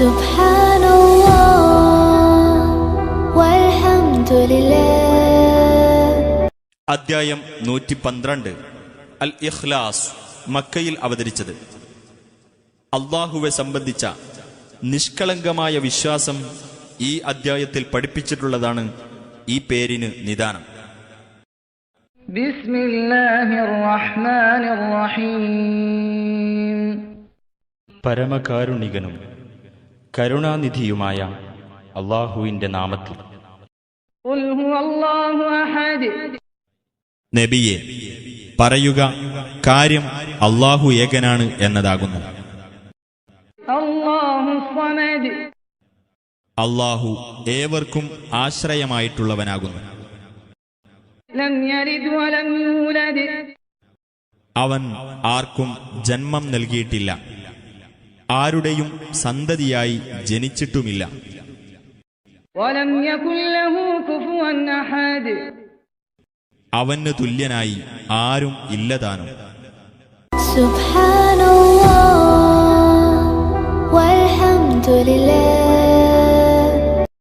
سبحان الله والحمد لله അദ്ധ്യായം നൂറ്റി പന്ത്രണ്ട് അൽ ഇഖ്ലാസ് മക്കയിൽ അവതരിച്ചത് അള്ളാഹുവെ സംബന്ധിച്ച നിഷ്കളങ്കമായ വിശ്വാസം ഈ അദ്ധ്യായത്തിൽ പഠിപ്പിച്ചിട്ടുള്ളതാണ് ഈ പേരിന് നിദാനം بسم الله الرحمن الرحيم പരമകാരുണികനും കരുണാനിധിയുമായ അള്ളാഹുവിന്റെ നാമത്തിൽ. നബിയെ പറയുക കാര്യം അള്ളാഹു ഏകനാണ് എന്നതാകുന്നു. അള്ളാഹു ഏവർക്കും ആശ്രയമായിട്ടുള്ളവനാകുന്നു. അവൻ ആർക്കും ജന്മം നൽകിയിട്ടില്ല. ആരുടെയും സന്തതിയായി ജനിച്ചിട്ടുമില്ല. അവന് തുല്യനായി ആരും ഇല്ലതാനും.